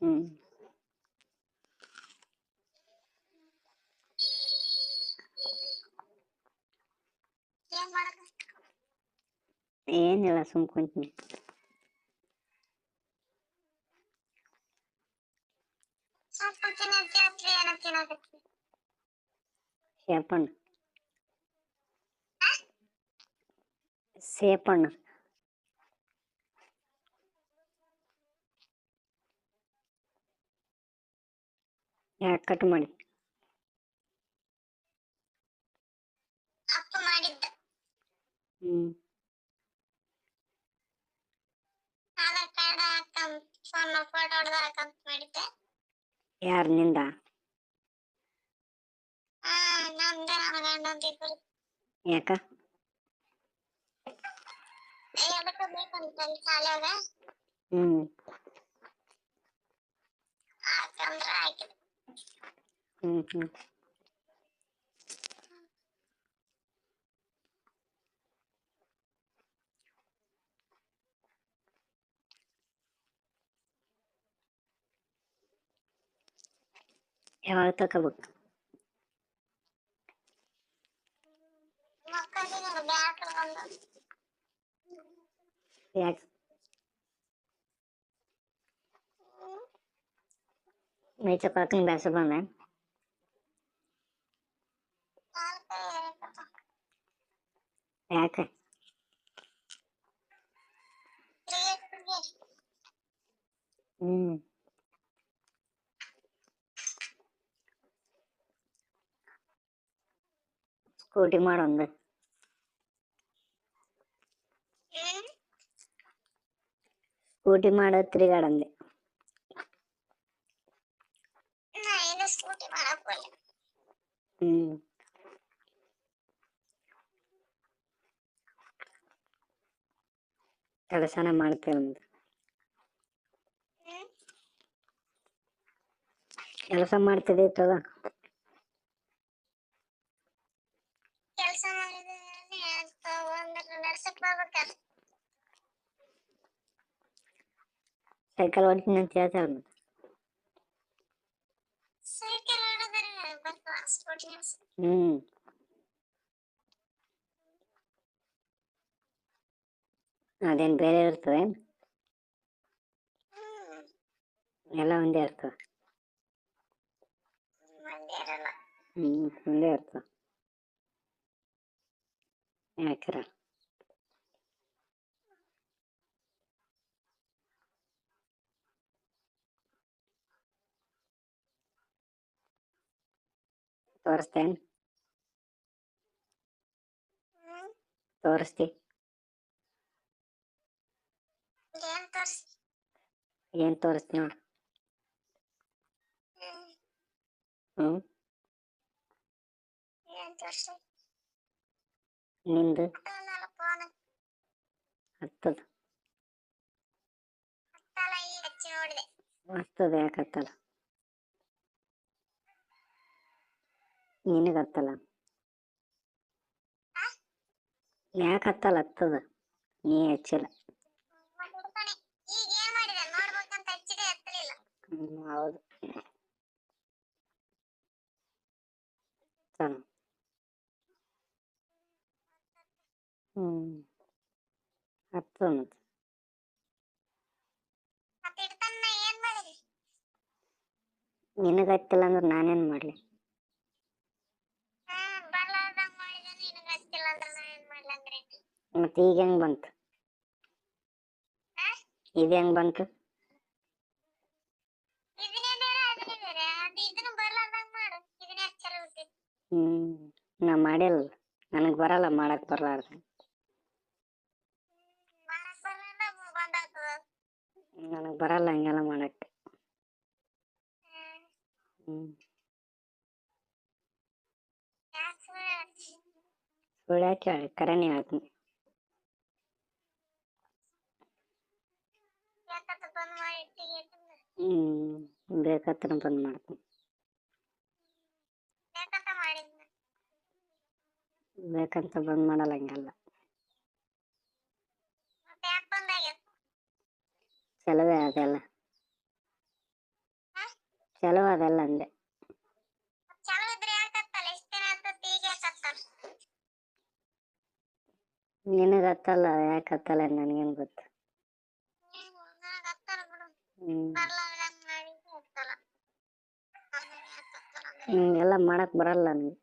Hmm. Eh, ini langsung kunci. Siapa? Siapa? Cut ಮಾಡಿ. ಹ್ಮ್. ಯಾರು ನಿಂದ? ಹ್ಮ್. ಯಾಕ ಎದಕ್ಕ Ừ. 대화를 떠가볼까? 야, 왜 저거 끊겨서 보면? ప్యాక్ స్కూటీ మాడ ఉంది స్కూటీ మాడ తిరిగాడంది స్కూటీ మాడ ಕೆಲಸನ ಮಾಡ್ತೇವೆ ಒಂದು ಹ್ಮ್ ಕೆಲಸ ಮಾಡ್ತಿದ್ದೆ ತಗ ಕೆಲಸ ಮಾಡಿದ್ರೆ ಒಂದು ನಡ್ಸಕ್ ಬರ್ಬೇಕಲ್ಲ ಸೈಕಲ್ ಹೊಡಿತೀನಿ ಅಂತ ಹೇಳ್ತಾರೆ ಮತ್ತೆ ಸೈಕಲ್ ಹೊಡೆದ್ರೆ ಬರ್ತದ ಸ್ಕೂಟಿ ನಡ್ಸ ಹ್ಮ್ ಅದೇನ್ ಬೇರೆ ಇರ್ತದೆ? ಎಲ್ಲ ಒಂದೇ ಇರ್ತದೆ. ಹ್ಞೂ ಒಂದೇ ಇರ್ತವೆ ಯಾಕಿರ? ತೋರಿಸ್ತೇನೆ? ತೋರಿಸ್ತಿ. ಏನ್ ತೋರಿಸಿ? ಏನ್ ತೋರಿಸ್ತಿ ನೋಡು ಹ್ಮ್. ಹ್ಮ್. ಏನ್ ತೋರ್ಸಿ? ನಿಂದು ಹತ್ತದ. ಹತ್ತದ ಯಾಕೆ ಹತ್ತಲ್ಲ? ನಿನಗೆ ಹತ್ತಲ್ಲ? ಯಾಕೆ ಹತ್ತಲ್ಲ ಹತ್ತದ? ನೀ ಹಚ್ಚಿಲ್ಲ ಮತ್ತೆ ಹಿಡ್ತಾನೆ ಈಗ ಏನ್ ಮಾಡಿದೆ ನೋಡ್ಬೇಕಂತ ಹಚ್ಚಿದೆ ಹತ್ತಲಿಲ್ಲ ಹ್ಮ್ ಹೌದು ಚಲೋ ಹ್ಮ್ ಹತ್ತದ ಮತ್ತೆ ಮತ್ತೆ ಹಿಡ್ತಾನ ನಾ ಏನ್ ಮಾಡಿದೆ ನಿನಗೆ ಹತ್ತಿಲ್ಲ ಅಂದ್ರೆ ನಾನೇನ್ ಮಾಡ್ಲಿ ಹ್ಮ್ ಬರ್ಲಾರ್ದಂಗ್ ಮಾಡಿದೆ ನಿನಗೆ ಹಚ್ಚಿಲ್ಲ ಅಂದ್ರೆ ನಾನೇನ್ ಮಾಡ್ಲಿ ಮತ್ತೆ ಈಗ ಹೆಂಗ್ ಬಂತು ಇದು ಹೆಂಗ್ ಬಂತು ಹ್ಮ್ ನಾ ಮಾಡಿಲ್ಲ ನನಗೆ ಬರಲ್ಲ ಮಾಡಕ್ ಬರ್ಲಾರ್ದು. ನನಗೆ ಬರಲ್ಲ ಹಂಗೆಲ್ಲ ಮಾಡಕ್ ಹ್ಮ್ ಹ್ಮ್ ಯಾಕ್ ಸುಳ್ಳು ಹೇಳ್ತಿ? ಸುಳ್ಳು ಯಾಕೆ ಹೇಳಿ ಕರೆನೇ ಹೇಳ್ತೀನಿ ಯಾಕಂತ ಬಂದ್ ಮಾಡಿ ಇಟ್ಟಿಗೆ ಇಟ್ಟಿದ್ದು? ಹ್ಮ್ ಬೇಕತ್ರ ಬಂದ್ ಮಾಡ್ತೀನಿ ಯಾಕಂತ ಮಾಡಿದ್ನ ಬೇಕಂತ ಬಂದ್ ಮಾಡಲ್ಲ ಹಂಗೆಲ್ಲ ಮತ್ತೆ ಯಾಕೆ ಬಂದಾಗ್ಯದ ಚಲವೇ ಅದೆಲ್ಲ ಚಲೋ ಅದಲ್ಲ ಅಂದೆ. ಯಾಕತ್ತಲ್ಲ ನಿನಗೆ ಹತ್ತಲ್ಲ ಯಾಕೆ ಹತ್ತಲ್ಲ ನನಗೇನು ಗೊತ್ತು? ಹಿಂಗೆಲ್ಲ ಮಾಡಕ್ ಬರಲ್ಲ ನನಗೆ